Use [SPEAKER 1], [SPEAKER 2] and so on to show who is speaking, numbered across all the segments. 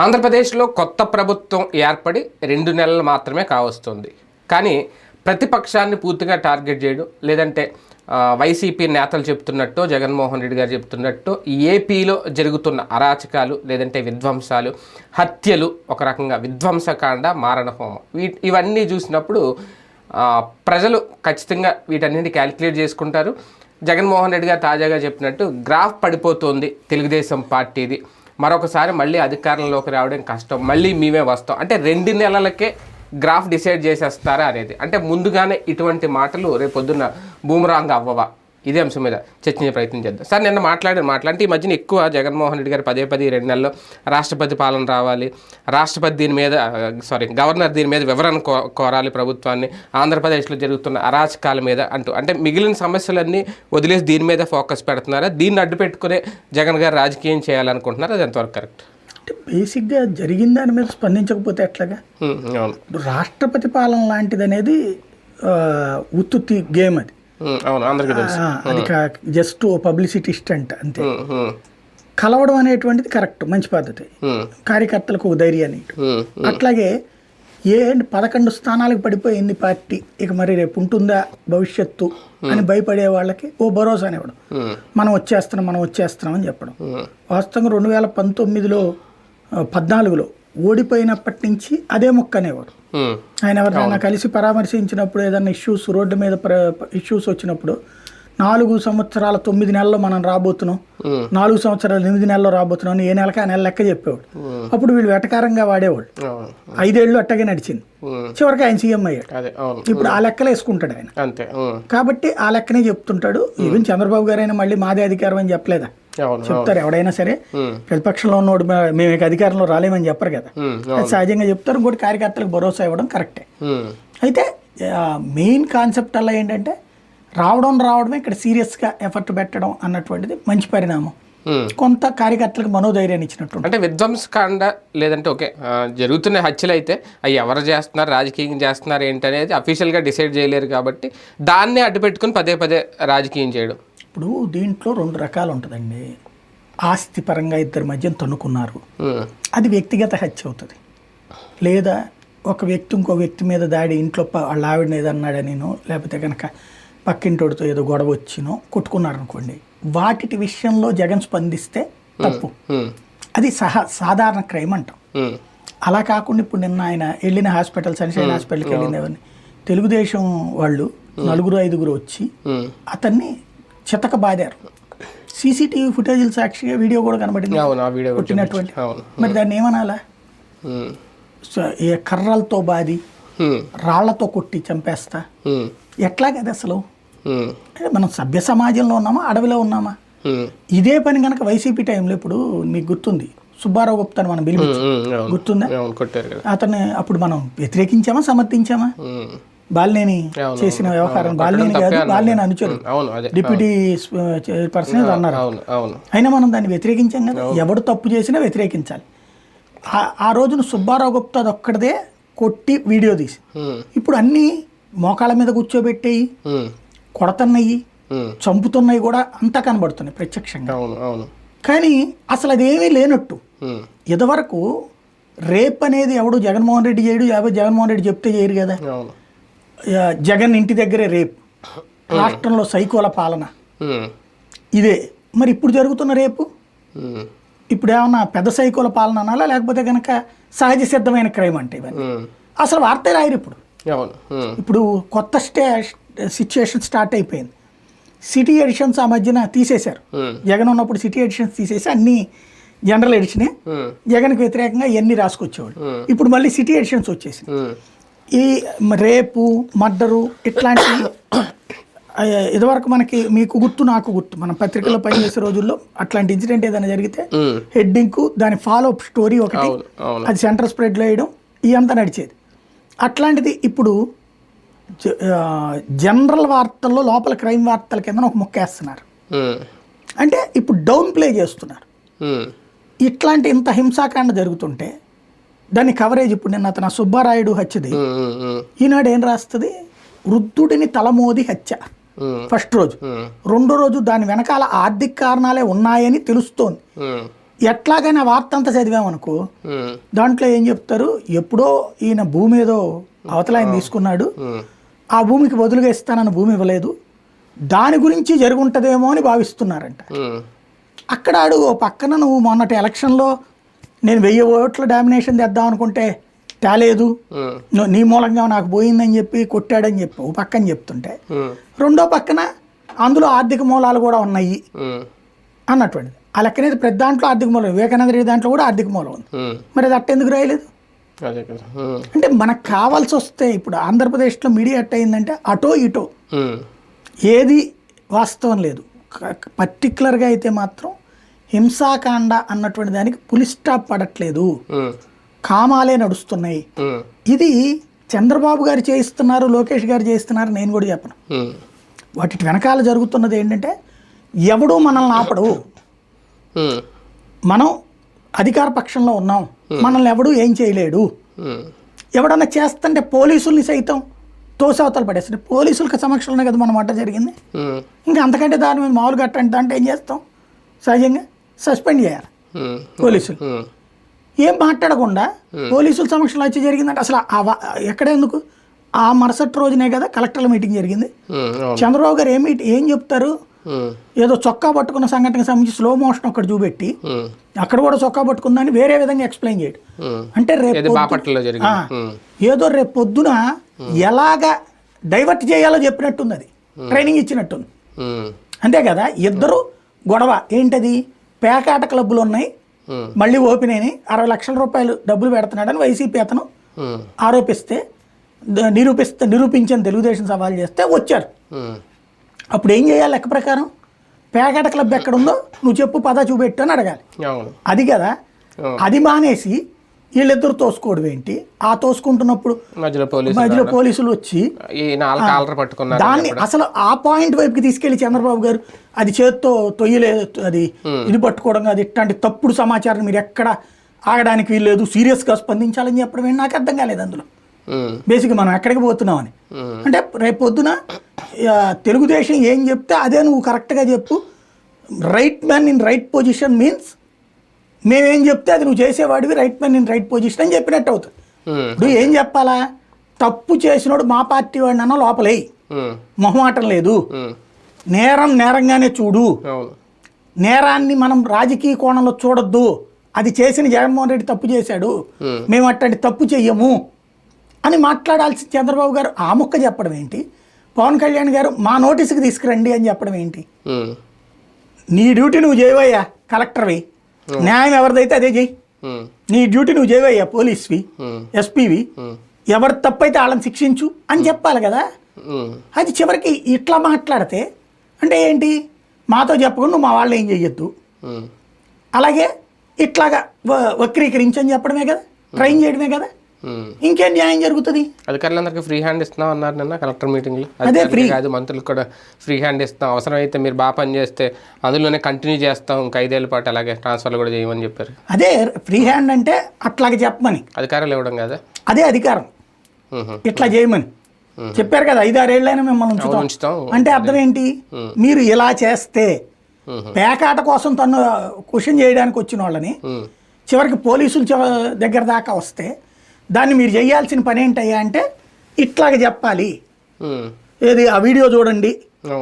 [SPEAKER 1] ఆంధ్రప్రదేశ్లో కొత్త ప్రభుత్వం ఏర్పడి రెండు నెలలు మాత్రమే కావస్తుంది. కానీ ప్రతిపక్షాన్ని పూర్తిగా టార్గెట్ చేయడం లేదంటే వైసీపీ నేతలు చెప్తున్నట్టు జగన్మోహన్ రెడ్డి గారు చెప్తున్నట్టు ఏపీలో జరుగుతున్న అరాచకాలు లేదంటే విధ్వంసాలు హత్యలు ఒక రకంగా విధ్వంసకాండ మారణహోమం వీ ఇవన్నీ చూసినప్పుడు ప్రజలు ఖచ్చితంగా వీటన్నింటిని క్యాలిక్యులేట్ చేసుకుంటారు. జగన్మోహన్ రెడ్డి గారు తాజాగా చెప్పినట్టు గ్రాఫ్ పడిపోతుంది తెలుగుదేశం పార్టీది. మరొకసారి మళ్ళీ అధికారంలోకి రావడం కష్టం. మళ్ళీ మేమే వస్తాం. అంటే రెండు నెలలకే గ్రాఫ్ డిసైడ్ చేసేస్తారా అనేది. అంటే ముందుగానే ఇటువంటి మాటలు రేపొద్దున బూమరాంగ్ అవ్వవా? ఇదే అంశం మీద చర్చించే ప్రయత్నం చేద్దాం. సార్ నిన్న మాట్లాడిన మాట్లాడితే ఈ మధ్యన ఎక్కువ జగన్మోహన్ రెడ్డి గారు పదే పది రెండు నెలల్లో రాష్ట్రపతి పాలన రావాలి. రాష్ట్రపతి దీని మీద సారీ గవర్నర్ దీని మీద వివరణ కో కోరాలి ప్రభుత్వాన్ని. ఆంధ్రప్రదేశ్లో జరుగుతున్న అరాచకాల మీద అంటూ అంటే మిగిలిన సమస్యలన్నీ వదిలేసి దీని మీద ఫోకస్ పెడుతున్నారా? దీన్ని అడ్డు పెట్టుకునే జగన్ గారు రాజకీయం చేయాలనుకుంటున్నారా? అది ఎంతవరకు కరెక్ట్?
[SPEAKER 2] అంటే బేసిక్గా జరిగిన దాని మీద స్పందించకపోతే ఎట్లాగా? రాష్ట్రపతి పాలన లాంటిది అనేది ఆ, ఉత్తుత్తి గేమ్ అది. అది జస్ట్ పబ్లిసిటీ స్టంట్ అంతే. కలవడం అనేటువంటిది కరెక్ట్ మంచి పద్ధతి. కార్యకర్తలకు ఒక ధైర్యాన్ని అట్లాగే ఏ పదకొండు స్థానాలకు పడిపోయింది పార్టీ ఇక మరి రేపు ఉంటుందా భవిష్యత్తు అని భయపడే వాళ్ళకి ఓ భరోసానివ్వడం
[SPEAKER 1] ఉమ్,
[SPEAKER 2] మనం వచ్చేస్తున్నాం మనం వచ్చేస్తున్నాం అని చెప్పడం. వాస్తవంగా రెండు వేల పంతొమ్మిదిలో పద్నాలుగులో ఓడిపోయినప్పటి నుంచి అదే మొక్క అనేవాడు ఆయన ఎవరినైనా కలిసి పరామర్శించినప్పుడు ఏదైనా ఇష్యూస్ రోడ్డు మీద ఇష్యూస్ వచ్చినప్పుడు నాలుగు సంవత్సరాల తొమ్మిది నెలల్లో మనం రాబోతున్నాం.
[SPEAKER 1] ఉమ్,
[SPEAKER 2] నాలుగు సంవత్సరాల ఎనిమిది నెలల్లో రాబోతున్నాం ఏ నెలకి ఆ నెల లెక్క చెప్పేవాడు. అప్పుడు వీళ్ళు వెటకారంగా వాడేవాళ్ళు.
[SPEAKER 1] అవును.
[SPEAKER 2] ఐదేళ్ళు అట్టగే నడిచింది. చివరికి ఆయన సీఎం అయ్యాడు. ఇప్పుడు ఆ లెక్కలు వేసుకుంటాడు ఆయన. కాబట్టి ఆ లెక్కనే చెప్తుంటాడు. ఈవెన్ చంద్రబాబు గారైనా మళ్ళీ మాదే అధికారం అని చెప్పలేదా? చెప్తారు ఎవడైనా సరే. ప్రతిపక్షంలో ఉన్నోడు "మే- మేము అధికారంలో రాలేమని చెప్పరు కదా. సహజంగా చెప్తారు ఇంకోటి కార్యకర్తలకు భరోసా ఇవ్వడం కరెక్టే. అయితే మెయిన్ కాన్సెప్ట్ అలా ఏంటంటే రావడం రావడమే ఇక్కడ సీరియస్గా ఎఫర్ట్ పెట్టడం అన్నటువంటిది మంచి పరిణామం. కొంత కార్యకర్తలకు మనోధైర్యాన్ని ఇచ్చినట్టు
[SPEAKER 1] అంటే విధ్వంసకాండ లేదంటే ఓకే జరుగుతున్న హత్యలు అయితే అవి ఎవరు చేస్తున్నారు రాజకీయం చేస్తున్నారు ఏంటనేది అఫీషియల్గా డిసైడ్ చేయలేరు కాబట్టి దాన్నే అడ్డు పెట్టుకుని పదే పదే రాజకీయం చేయడం.
[SPEAKER 2] ఇప్పుడు దీంట్లో రెండు రకాలు ఉంటుందండి. ఆస్తి పరంగా ఇద్దరి మధ్య తన్నుకున్నారు. అది వ్యక్తిగత హత్య అవుతుంది. లేదా ఒక వ్యక్తి ఇంకో వ్యక్తి మీద దాడి ఇంట్లో వాళ్ళ ఆవిడని ఏదన్నాడా నేను లేకపోతే కనుక పక్కింటోడితో ఏదో గొడవ వచ్చినో కొట్టుకున్నారు అనుకోండి వాటి విషయంలో జగన్ స్పందిస్తే తప్పు. అది సహా సాధారణ క్రైమ్ అంటాం. అలా కాకుండా ఇప్పుడు నిన్న ఆయన వెళ్ళిన హాస్పిటల్ సన్షైన్ హాస్పిటల్కి వెళ్ళింది ఎవరిని? తెలుగుదేశం వాళ్ళు నలుగురు ఐదుగురు వచ్చి. అతన్ని చితక బాదారు. సీసీటీవీ ఫుటేజీల సాక్షిగా వీడియో కూడా కనబడింది.
[SPEAKER 1] అవును ఆ వీడియో కూడా
[SPEAKER 2] కొట్టినటువంటి మరి దాన్ని ఏమనాలా? కర్రలతో బాది రాళ్ళతో కొట్టి చంపేస్తా.
[SPEAKER 1] ఉమ్,
[SPEAKER 2] ఎట్లాగది అసలు? అంటే మనం సభ్య సమాజంలో ఉన్నామా అడవిలో ఉన్నామా? ఇదే పని కనుక వైసీపీ టైంలో ఇప్పుడు మీకు గుర్తుంది. సుబ్బారావు గుప్తాను మనం పిలిపించి.
[SPEAKER 1] అవును.
[SPEAKER 2] గుర్తుందా?
[SPEAKER 1] కదా.
[SPEAKER 2] అతన్ని అప్పుడు మనం వ్యతిరేకించామా సమర్థించామా? బాలినేని చేసిన వ్యవహారం బాలినేని కాదు బాలినేని
[SPEAKER 1] అదే.
[SPEAKER 2] డిప్యూటీ పర్సన్ అన్నారు. అయినా మనం దాన్ని వ్యతిరేకించాం కదా. ఎవడు తప్పు చేసినా వ్యతిరేకించాలి. ఆ- రోజున సుబ్బారావు గుప్తా ఒక్కడిదే కొట్టి వీడియో తీసి. ఇప్పుడు అన్నీ మోకాళ్ళ మీద కూర్చోబెట్టేయి కొడతన్నయి
[SPEAKER 1] ఉమ్,
[SPEAKER 2] చంపుతున్నాయి కూడా అంతా కనబడుతున్నాయి ప్రత్యక్షంగా. కానీ అసలు అదేమీ లేనట్టు. ఇదివరకు రేప్ అనేది ఎవడు జగన్మోహన్ రెడ్డి చేయడు యాభై జగన్మోహన్ రెడ్డి చెప్తే చేయరు కదా. జగన్ ఇంటి దగ్గరే రేప్. రాష్ట్రంలో సైకోల పాలన. ఇదే. మరి ఇప్పుడు జరుగుతున్న రేపు? ఇప్పుడు ఏమన్నా పెద్ద సైకోల పాలన అనాలా? లేకపోతే కనుక సహజ సిద్ధమైన క్రైమ్ అంటే ఇవన్నీ? అసలు వార్తే రాయరు ఇప్పుడు. ఇప్పుడు కొత్త స్టే సిచ్యుయేషన్ స్టార్ట్ అయిపోయింది. సిటీ ఎడిషన్స్ ఆ మధ్యన తీసేశారు. జగన్ ఉన్నప్పుడు సిటీ ఎడిషన్స్ తీసేసి అన్ని జనరల్ ఎడిషనే జగన్కి వ్యతిరేకంగా ఇవన్నీ రాసుకొచ్చేవాడు. ఇప్పుడు మళ్ళీ సిటీ ఎడిషన్స్ వచ్చేసి ఈ రేపు మర్డరు ఇట్లాంటి ఇదివరకు మనకి మీకు గుర్తు నాకు గుర్తు. మనం పత్రికలో పనిచేసే రోజుల్లో అట్లాంటి ఇన్సిడెంట్ ఏదైనా జరిగితే హెడ్డింగ్ దాని ఫాలో అప్ స్టోరీ ఒకటి అది సెంటర్ స్ప్రెడ్లో వేయడం ఇదంతా నడిచేది. అట్లాంటిది ఇప్పుడు జనరల్ వార్తల్లో లోపల క్రైమ్ వార్తల కింద ఒక ముక్క వేస్తున్నారు. అంటే ఇప్పుడు డౌన్ ప్లే చేస్తున్నారు. ఇట్లాంటి ఇంత హింసాకాండ జరుగుతుంటే దాని కవరేజ్ ఇప్పుడు నిన్న అతను సుబ్బారాయుడు హత్యది. ఈనాడు ఏం రాస్తుంది? వృద్ధుడిని తలమోది హత్య. ఫస్ట్ రోజు. రెండో రోజు దాని వెనకాల ఆర్థిక కారణాలే ఉన్నాయని తెలుస్తోంది. ఎట్లాగైనా వార్త అంతా చదివామనుకో దాంట్లో ఏం చెప్తారు? ఎప్పుడో ఈయన భూమి ఏదో అవతల ఆయన తీసుకున్నాడు. ఆ. భూమికి బదులుగా ఇస్తానన్న భూమి ఇవ్వలేదు. దాని గురించి జరుగుంటుందేమో అని భావిస్తున్నారంట. అక్కడ ఓ పక్కన నువ్వు మొన్నటి ఎలక్షన్లో నేను వెయ్యి ఓట్ల డామినేషన్ తెద్దాం అనుకుంటే తేలేదు. నీ మూలంగా నాకు పోయిందని చెప్పి కొట్టాడని చెప్పి ఓ పక్కన చెప్తుంటే రెండో పక్కన అందులో ఆర్థిక మూలాలు కూడా ఉన్నాయి అన్నటువంటిది. ఆ లెక్కనేది ప్రతి దాంట్లో ఆర్థిక మూలం వివేకానంద రెడ్డి దాంట్లో కూడా ఆర్థిక మూలం ఉంది. మరి అది అట్టెందుకు రాయలేదు? అంటే మనకు కావాల్సి వస్తే ఇప్పుడు ఆంధ్రప్రదేశ్లో మీడియా ఎట్ అయిందంటే అటో ఇటో. ఏది వాస్తవం లేదు. పర్టికులర్గా అయితే మాత్రం హింసాకాండ అన్నటువంటి దానికి పులి స్టాప్ పడట్లేదు కామాలే నడుస్తున్నాయి. ఇది చంద్రబాబు గారు చేయిస్తున్నారు లోకేష్ గారు చేయిస్తున్నారు నేను కూడా చెప్పను. వాటి వెనకాల జరుగుతున్నది ఏంటంటే ఎవడు మనల్ని ఆపడు. మనం అధికార పక్షంలో ఉన్నాం. మనల్ని ఎవడు ఏం చేయలేడు. ఎవడన్నా చేస్తుంటే పోలీసుల్ని సైతం తోసవతలు పడేస్తుంటే పోలీసులకు సమక్షంలోనే కదా మన మాట జరిగింది. ఇంకా అంతకంటే దాని మీద మామూలుగా అట్టంటే అంటే ఏం చేస్తాం? సహజంగా? సస్పెండ్ చేయాలి. పోలీసులు. ఏం మాట్లాడకుండా పోలీసుల సమక్షంలో వచ్చి జరిగిందంటే అసలు ఎక్కడ ఎందుకు? ఆ మరుసటి రోజునే కదా కలెక్టర్ల మీటింగ్ జరిగింది. చంద్రబాబు గారు ఏమి ఏం చెప్తారు? ఏదో చొక్కా పట్టుకున్న సంఘటనకు సంబంధించి స్లో మోషన్ ఒకటి చూపెట్టి అక్కడ కూడా చొక్కా పట్టుకుందని వేరే విధంగా ఎక్స్ప్లెయిన్ చేయడు. అంటే రేపు ఏదో రేపు పొద్దున ఎలాగ డైవర్ట్ చేయాలో చెప్పినట్టుంది అది ట్రైనింగ్ ఇచ్చినట్టుంది. అంతే కదా? ఇద్దరు గొడవ. ఏంటది? పేకాట క్లబ్బులు ఉన్నాయి. మళ్ళీ ఓపెన్ అయినాయి. అరవై లక్షల రూపాయలు డబ్బులు పెడుతున్నాడని వైసీపీ అతను ఆరోపిస్తే నిరూపిస్తే నిరూపించని తెలుగుదేశం సవాల్ చేస్తే వచ్చారు అప్పుడు ఏం చేయాలి లెక్క ప్రకారం? పేకాట క్లబ్ ఎక్కడుందో నువ్వు చెప్పు పద చూపెట్టు అని అడగాలి. అది కదా. అది మానేసి వీళ్ళిద్దరు తోసుకోవడం ఏంటి? ఆ తోసుకుంటున్నప్పుడు
[SPEAKER 1] మధ్యలో పోలీసు
[SPEAKER 2] మధ్యలో పోలీసులు వచ్చి దాన్ని అసలు ఆ పాయింట్ వైపుకి తీసుకెళ్ళి చంద్రబాబు గారు అది చేత్తో తొయ్యలేదు అది ఇది పట్టుకోవడం కాదు ఇట్లాంటి తప్పుడు సమాచారం మీరు ఎక్కడ ఆగడానికి వీల్లేదు సీరియస్గా స్పందించాలని చెప్పడం ఏంటి? నాకు అర్థం కాలేదు అందులో. బేసిక్గా మనం ఎక్కడికి పోతున్నామని.
[SPEAKER 1] ఉమ్,
[SPEAKER 2] అంటే రేపు పొద్దున తెలుగుదేశం ఏం చెప్తే అదే నువ్వు కరెక్ట్గా చెప్పు. Right man in right position means మేమేం చెప్తే అది నువ్వు చేసేవాడివి right man in right position అని చెప్పినట్టు అవుతుంది.
[SPEAKER 1] ఉమ్,
[SPEAKER 2] ఇప్పుడు ఏం చెప్పాలా? తప్పు చేసినోడు మా పార్టీ వాడిని అన్న లోపలేయి
[SPEAKER 1] ఉమ్,
[SPEAKER 2] మొహమాటం లేదు.
[SPEAKER 1] ఉమ్,
[SPEAKER 2] నేరం నేరంగానే చూడు. నేరాన్ని మనం రాజకీయ కోణంలో చూడొద్దు. అది చేసిన జగన్మోహన్ రెడ్డి తప్పు చేశాడు.
[SPEAKER 1] Hmm.
[SPEAKER 2] మేము అట్లాంటి తప్పు చెయ్యము అని మాట్లాడాల్సి చంద్రబాబు గారు ఆ ముక్క చెప్పడం ఏంటి? పవన్ కళ్యాణ్ గారు మా నోటీస్కి తీసుకురండి అని చెప్పడం ఏంటి? నీ డ్యూటీ నువ్వు చేయవయ్యా కలెక్టర్వి. న్యాయం ఎవరిదైతే అదే చెయ్యి. నీ డ్యూటీ నువ్వు చేయవయ్యా పోలీస్వి ఎస్పీవి? ఎవరి తప్పైతే వాళ్ళని శిక్షించు అని చెప్పాలి కదా. అది చివరికి ఇట్లా మాట్లాడితే అంటే ఏంటి? మాతో చెప్పకుండా నువ్వు మా వాళ్ళు ఏం చెయ్యొద్దు. అలాగే ఇట్లాగా వక్రీకరించని చెప్పడమే కదా. ట్రైన్ చేయడమే కదా. ఇంకేం న్యాయం జరుగుతుంది?
[SPEAKER 1] అధికారులందరికీ ఫ్రీ హ్యాండ్ ఇస్తున్నాం అన్నారు నిన్న కలెక్టర్ మీటింగ్లో.
[SPEAKER 2] అదే free.
[SPEAKER 1] కాదు మంత్రులకు కూడా ఫ్రీ హ్యాండ్ ఇస్తాం అవసరమైతే మీరు బాగా పని చేస్తే అందులోనే కంటిన్యూ చేస్తాం. ఇంకా ఐదేళ్ళ పాటు అలాగే ట్రాన్స్ఫర్లు కూడా చేయమని చెప్పారు.
[SPEAKER 2] అదే ఫ్రీ హ్యాండ్ అంటే అట్లాగే చెప్పమని.
[SPEAKER 1] అధికారులు ఇవ్వడం కదా?
[SPEAKER 2] అదే అధికారం. ఇట్లా చేయమని. చెప్పారు కదా ఐదారేళ్ళైనా మిమ్మల్ని ఉంచుతాం. అంటే అర్థం ఏంటి? మీరు ఇలా చేస్తే. పేకాట కోసం తను క్వశ్చన్ చేయడానికి వచ్చిన వాళ్ళని చివరికి పోలీసుల దగ్గర దాకా వస్తే దాన్ని మీరు చేయాల్సిన పని ఏంటయ్యా అంటే ఇట్లాగ చెప్పాలి. ఏది ఆ వీడియో చూడండి.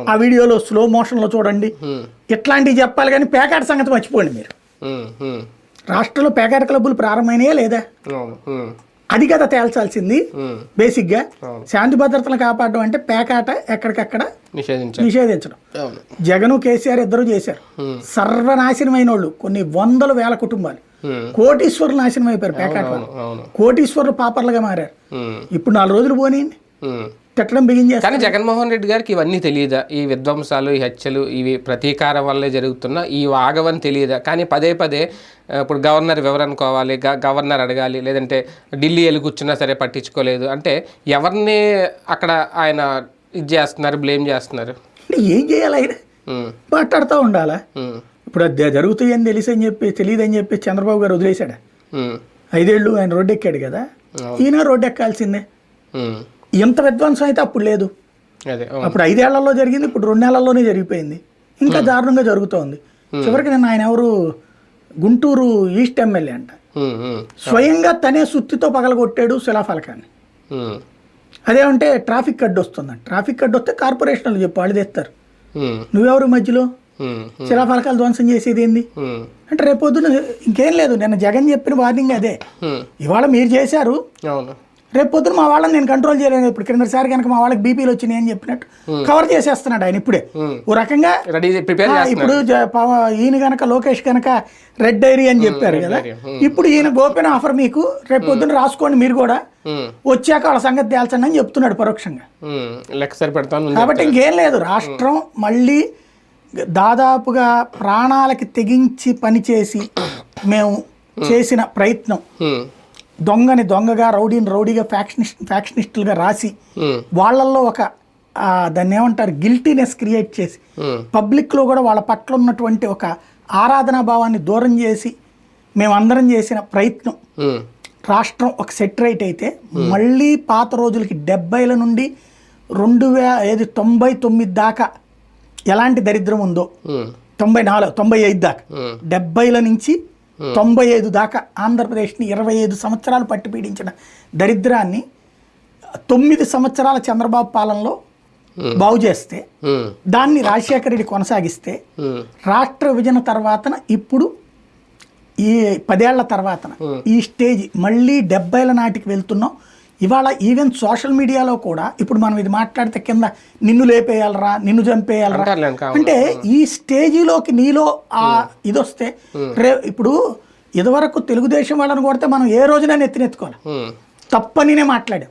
[SPEAKER 2] ఆ వీడియోలో స్లో మోషన్లో చూడండి. ఇట్లాంటివి చెప్పాలి కానీ పేకాట సంగతి మర్చిపోండి మీరు. రాష్ట్రంలో పేకాట క్లబ్బులు ప్రారంభమైనాయా లేదా? అది కదా తేల్చాల్సింది. బేసిక్గా. శాంతి భద్రతలు కాపాడడం అంటే పేకాట ఎక్కడికక్కడ నిషేధించడం. జగను కేసీఆర్ ఇద్దరు చేశారు. సర్వనాశనమైన వాళ్ళు కొన్ని వందల వేల కుటుంబాలు. కోటీశ్వరులు నాశనం అయిపోయారు పేకాట కోటీశ్వరులు పాపర్లుగా మారారు.
[SPEAKER 1] ఉమ్,
[SPEAKER 2] ఇప్పుడు నాలుగు రోజులు పోనీయండి. తిట్టడం బిగిన్ చేస్తారు.
[SPEAKER 1] కానీ జగన్మోహన్ రెడ్డి గారికి ఇవన్నీ తెలియదా? ఈ విధ్వంసాలు ఈ హత్యలు ఇవి ప్రతీకారం వల్లే జరుగుతున్న ఈ ఆగవని తెలియదా? కానీ పదే పదే ఇప్పుడు గవర్నర్ వివరనుకోవాలి గ- గవర్నర్ అడగాలి లేదంటే ఢిల్లీ వెళ్ళి కూర్చున్నా సరే పట్టించుకోలేదు. అంటే ఎవరిని అక్కడ ఆయన ఇది చేస్తున్నారు బ్లేమ్ చేస్తున్నారు?
[SPEAKER 2] ఏం చేయాలి ఆయన? మాట్లాడుతూ ఉండాలా? ఇప్పుడు అది జరుగుతాయని తెలిసి అని చెప్పి తెలియదని చెప్పి చంద్రబాబు గారు వదిలేశాడు? ఐదేళ్ళు ఆయన రోడ్డు ఎక్కాడు కదా. ఈయన రోడ్డు ఎక్కాల్సిందే ఇంత విధ్వంసం అయితే అప్పుడు లేదు. అప్పుడు ఐదేళ్ళలో జరిగింది ఇప్పుడు రెండు నెలల్లోనే జరిగిపోయింది. ఇంకా దారుణంగా జరుగుతోంది. చివరికి నిన్న ఆయన ఎవరు? గుంటూరు ఈస్ట్ ఎమ్మెల్యే అంట. స్వయంగా తనే సుత్తితో పగలగొట్టాడు శిలాఫలకాన్ని అదేమంటే ట్రాఫిక్ అడ్డు వస్తుందంట ట్రాఫిక్ అడ్డు వస్తే కార్పొరేషన్లు చెప్పు వాళ్ళు తెస్తారు. నువ్వెవరు మధ్యలో? శిలాఫలకాలు ధ్వంసం చేసేది ఏంది?
[SPEAKER 1] ఉమ్,
[SPEAKER 2] అంటే రేపొద్దున ఇంకేం లేదు. నిన్న జగన్ చెప్పిన వార్నింగ్ అదే.
[SPEAKER 1] ఉమ్,
[SPEAKER 2] ఇవాళ మీరు చేశారు.
[SPEAKER 1] అవును.
[SPEAKER 2] రేపు పొద్దున మా వాళ్ళని నేను కంట్రోల్ చేయలేను. ఇప్పుడు క్రిందసారి కనుక మా వాళ్ళకి బీపీలు వచ్చినాయి అని చెప్పినట్టు కవర్ చేసేస్తున్నాడు ఆయన ఇప్పుడే. ఓ రకంగా ఇప్పుడు ఈయన గనక లోకేష్ గనక రెడ్ డైరీ అని చెప్పారు కదా. ఇప్పుడు ఈయన ఓపెన్ ఆఫర్ మీకు. రేపు పొద్దున రాసుకోండి మీరు కూడా. వచ్చాక వాళ్ళ సంగతి తేల్చండి అని చెప్తున్నాడు పరోక్షంగా.
[SPEAKER 1] లెక్క.
[SPEAKER 2] కాబట్టి ఇంకేం లేదు. రాష్ట్రం మళ్ళీ దాదాపుగా ప్రాణాలకి తెగించి పనిచేసి మేము చేసిన ప్రయత్నం దొంగని దొంగగా రౌడీని రౌడీగా ఫ్యాక్షనిస్ట్ ఫ్యాక్షనిస్టులుగా రాసి వాళ్ళల్లో ఒక దాన్ని ఏమంటారు గిల్టీనెస్ క్రియేట్ చేసి పబ్లిక్లో కూడా వాళ్ళ పట్ల ఉన్నటువంటి ఒక ఆరాధనా భావాన్ని దూరం చేసి మేమందరం చేసిన ప్రయత్నం రాష్ట్రం ఒక సెట్ రైట్ అయితే మళ్ళీ పాత రోజులకి డెబ్బైల నుండి రెండు వే ఏది తొంభై తొమ్మిది దాకా ఎలాంటి దరిద్రం ఉందో? తొంభై నాలుగు తొంభై ఐదు దాకా. డెబ్బైల నుంచి తొంభై ఐదు దాకా ఆంధ్రప్రదేశ్ని ఇరవై ఐదు సంవత్సరాలు పట్టి పీడించిన దరిద్రాన్ని తొమ్మిది సంవత్సరాల చంద్రబాబు పాలనలో బాగు చేస్తే దాన్ని రాజశేఖర రెడ్డి కొనసాగిస్తే రాష్ట్ర విభజన తర్వాతన ఇప్పుడు ఈ పదేళ్ళ తర్వాతన ఈ స్టేజ్ మళ్ళీ డెబ్బైల నాటికి వెళ్తున్నాం. ఇవాళ ఈవెన్ సోషల్ మీడియాలో కూడా ఇప్పుడు మనం ఇది మాట్లాడితే కింద నిన్ను లేపేయాలరా నిన్ను చంపేయాలరా. అంటే ఈ స్టేజీలోకి నీలో ఆ ఇది వస్తే రే ఇప్పుడు ఇదివరకు తెలుగుదేశం వాళ్ళని కొడితే మనం ఏ రోజున ఎత్తినెత్తుకోవాలి. తప్పనినే మాట్లాడాం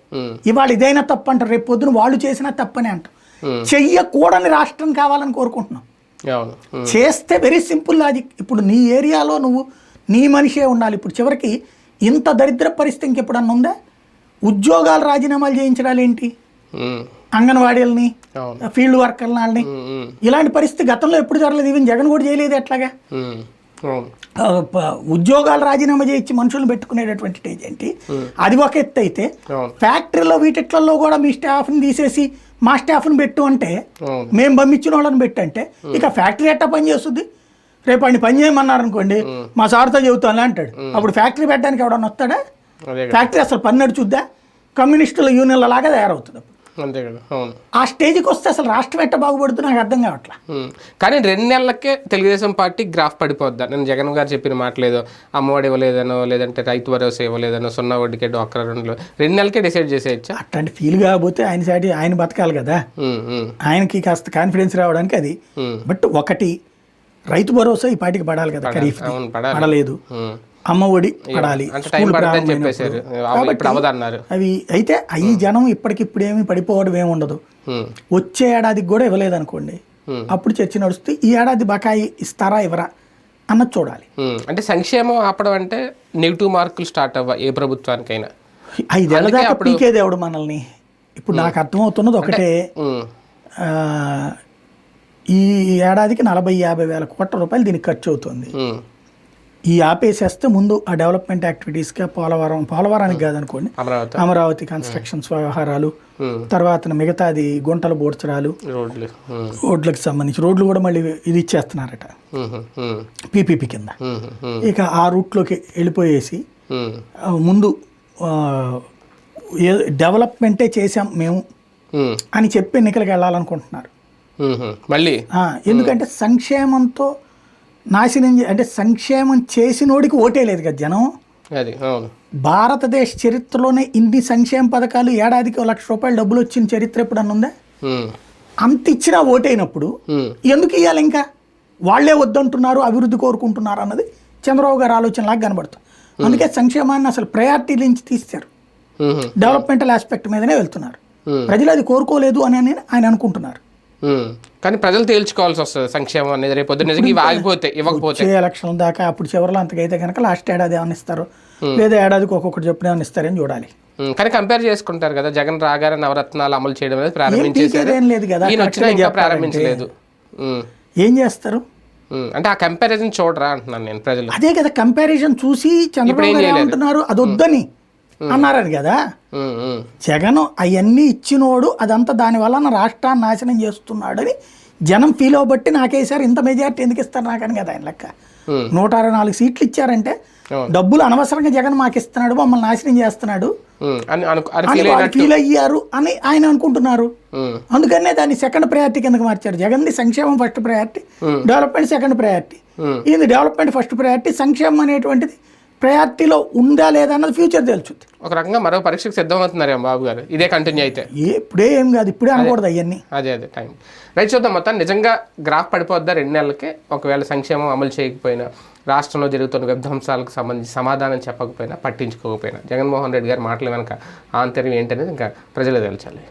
[SPEAKER 2] ఇవాళ ఇదైనా తప్పు అంటారు రేపు పొద్దున వాళ్ళు చేసినా తప్పని అంటాం
[SPEAKER 1] Hmm.
[SPEAKER 2] చెయ్యకూడని రాష్ట్రం కావాలని కోరుకుంటున్నాం. చేస్తే వెరీ సింపుల్ లాజిక్ ఇప్పుడు నీ ఏరియాలో నువ్వు నీ మనిషే ఉండాలి. ఇప్పుడు చివరికి ఇంత దరిద్ర పరిస్థితి ఇంకెప్పుడన్నా ఉందా? ఉద్యోగాలు రాజీనామాలు చేయించడాలు ఏంటి? అంగన్వాడీలని ఫీల్డ్ వర్కర్లని.
[SPEAKER 1] ఉమ్, ఉమ్,
[SPEAKER 2] ఇలాంటి పరిస్థితి గతంలో ఎప్పుడు జరగలేదు. ఈవెన్ జగన్ కూడా చేయలేదు ఎట్లాగా? ఉద్యోగాలు రాజీనామా చేయించి మనుషులు పెట్టుకునేటటువంటి స్టేజ్ ఏంటి? అది ఒక ఎత్తు అయితే ఫ్యాక్టరీలో వీటిట్లలో కూడా మీ స్టాఫ్ని తీసేసి మా స్టాఫ్ని పెట్టు అంటే మేము పంపించిన వాళ్ళని పెట్టంటే ఇక ఫ్యాక్టరీ ఎట్టా పని చేస్తుంది? రేపు వాడిని పని చేయమన్నారు అనుకోండి మా సార్తో చెబుతాను అంటాడు అప్పుడు ఫ్యాక్టరీ పెట్టడానికి ఎవడన్నా వస్తాడా? ఫ్యాక్టరీ అసలు పని నడుచుద్దా? కమ్యూనిస్టుల యూనియన్ల లాగా తయారవుతుంది.
[SPEAKER 1] అంతే కదా అవును.
[SPEAKER 2] ఆ స్టేజ్కి వస్తే అసలు రాష్ట్రం ఎట్ట బాగుపడుతుంది నాకు అర్థం కావట్లా.
[SPEAKER 1] కానీ రెండు నెలలకే తెలుగుదేశం పార్టీ గ్రాఫ్ పడిపోద్దా. నేను జగన్ గారు చెప్పిన మాట లేదు అమ్మఒడి ఇవ్వలేదనో లేదంటే రైతు భరోసా ఇవ్వలేదనో సున్నా వడ్డీకే డోక్రా రెండు రెండు నెలలకే డిసైడ్ చేసేయచ్చా?
[SPEAKER 2] అట్లాంటి ఫీల్ కాకపోతే ఆయన సాటి ఆయన బతకాలి కదా. ఆయనకి కాస్త కాన్ఫిడెన్స్ రావడానికి అది. బట్ ఒకటి రైతు భరోసా ఈ పాటికి పడాలి కదా ఖరీఫ్ పడలేదు.
[SPEAKER 1] ఉమ్.
[SPEAKER 2] అమ్మ ఒడి పడాలి. అవి అయితే అవి జనం ఇప్పటికిప్పుడు ఏమి పడిపోవడం ఏమి ఉండదు.
[SPEAKER 1] ఉమ్,
[SPEAKER 2] వచ్చే ఏడాదికి కూడా ఇవ్వలేదు అనుకోండి
[SPEAKER 1] Hmm.
[SPEAKER 2] అప్పుడు చర్చ నడుస్తే ఈ ఏడాది బకాయి ఇస్తారా ఇవ్వరా అన్నది చూడాలి.
[SPEAKER 1] అంటే సంక్షేమం ఆపడం అంటే నెగిటివ్ మార్కులు స్టార్ట్ అవ్వ ఏ ప్రభుత్వానికైనా.
[SPEAKER 2] ఐదేళ్ళ దాకా పీకేది ఎవడు మనల్ని. ఇప్పుడు నాకు అర్థమవుతున్నది ఒకటే. ఈ ఏడాదికి నలభై యాభై వేల కోట్ల రూపాయలు దీనికి ఖర్చు అవుతుంది. ఈ ఆపేసేస్తే ముందు ఆ డెవలప్మెంట్ యాక్టివిటీస్గా పోలవరం పోలవరానికి కాదనుకోండి.
[SPEAKER 1] అమరావతి.
[SPEAKER 2] కన్స్ట్రక్షన్స్ వ్యవహారాలు తర్వాత మిగతాది గుంటలు బోడ్చడాలు
[SPEAKER 1] ఉమ్,
[SPEAKER 2] రోడ్లకు సంబంధించి రోడ్లు కూడా మళ్ళీ ఇది ఇచ్చేస్తున్నారట. పీపీపీ కింద. ఇక ఆ రూట్లోకి వెళ్ళిపోయేసి ముందు డెవలప్మెంటే చేసాం మేము అని చెప్పి ఎన్నికలకు వెళ్ళాలనుకుంటున్నారు.
[SPEAKER 1] మళ్ళీ?
[SPEAKER 2] ఎందుకంటే సంక్షేమంతో నాశనం అంటే సంక్షేమం చేసినోడికి ఓటే లేదు కదా జనం.
[SPEAKER 1] అది అవును.
[SPEAKER 2] భారతదేశ చరిత్రలోనే ఇన్ని సంక్షేమ పథకాలు ఏడాదికి లక్ష రూపాయలు డబ్బులు వచ్చిన చరిత్ర ఎప్పుడన్నా ఉందా? అంత ఇచ్చినా ఓటైనప్పుడు ఎందుకు ఇవ్వాలి ఇంకా? వాళ్ళే వద్దంటున్నారు అభివృద్ధి కోరుకుంటున్నారు అన్నది చంద్రబాబు గారి ఆలోచనలాగా కనబడుతుంది. అందుకే సంక్షేమాన్ని అసలు ప్రయారిటీ నుంచి తీస్తారు డెవలప్మెంటల్ ఆస్పెక్ట్ మీదనే వెళ్తున్నారు. ప్రజలు అది కోరుకోలేదు అని ఆయన అనుకుంటున్నారు.
[SPEAKER 1] కానీ ప్రజలు తేల్చుకోవాల్సి వస్తుంది సంక్షేమం అనేది. రేపు పొద్దున్న నిజంగా ఇవి ఆగిపోతే ఇవ్వకపోతే.
[SPEAKER 2] ఎలక్షన్ దాకా అప్పుడు చివరిలో అంతకైతే కనుక లాస్ట్ ఏడాది ఏమైనా ఇస్తారు? లేదా ఏడాదికి ఒక్కొక్కటి చెప్పిన ఏమైనా ఇస్తారని చూడాలి.
[SPEAKER 1] ఉమ్, కానీ కంపేర్ చేసుకుంటారు కదా జగన్ రాగానే నవరత్నాలు అమలు చేయడం అనేది ప్రారంభించేసారు. ప్రారంభించలేదు.
[SPEAKER 2] ఏం చేస్తారు.
[SPEAKER 1] అంటే ఆ కంపారిజన్ చూడరా అంటున్నాను నేను ప్రజలు.
[SPEAKER 2] అదే కదా కంపారిజన్ చూసి చంద్రబాబు గారు ఏమంటున్నారు? అది వద్దని అన్నారు కదా? జగన్ అవన్నీ ఇచ్చినోడు అదంతా దాని వలన రాష్ట్రాన్ని నాశనం చేస్తున్నాడని జనం ఫీల్ అవ్వబట్టి నాకేసారి ఇంత మెజార్టీ ఎందుకు ఇస్తారు నాకని కదా ఆయన లెక్క. నూట అరవై నాలుగు సీట్లు ఇచ్చారంటే. డబ్బులు అనవసరంగా జగన్ మాకు ఇస్తున్నాడు మమ్మల్ని నాశనం చేస్తున్నాడు.
[SPEAKER 1] అని అను అని
[SPEAKER 2] అని
[SPEAKER 1] ఫీల్
[SPEAKER 2] అయ్యారు అని ఆయన అనుకుంటున్నారు. అందుకనే దాన్ని సెకండ్ ప్రయారిటీ కిందకి మార్చారు. జగన్ది సంక్షేమం first priority development second priority. ఇది డెవలప్మెంట్ ఫస్ట్ ప్రయారిటీ సంక్షేమం అనేటువంటిది ప్రయారిటీలో ఉందా లేదా అన్నది ఫ్యూచర్ తెలుస్తుంది
[SPEAKER 1] ఒక రకంగా మరో పరీక్షకు సిద్ధమవుతున్నారేమో బాబు గారు. ఇదే కంటిన్యూ అయితే.
[SPEAKER 2] ఇప్పుడే ఏం కాదు ఇప్పుడే అనకూడదు అవన్నీ.
[SPEAKER 1] అదే అదే టైం రైట్ చూద్దాం. మొత్తం నిజంగా గ్రాఫ్ పడిపోద్దా రెండు నెలలకే? ఒకవేళ సంక్షేమం అమలు చేయకపోయినా రాష్ట్రంలో జరుగుతున్న విధ్వంసాలకు సంబంధించి సమాధానం చెప్పకపోయినా పట్టించుకోకపోయినా జగన్మోహన్ రెడ్డి గారి మాటలు వెనక ఆంతర్యం ఏంటనేది ఇంకా ప్రజలు తేల్చాలి.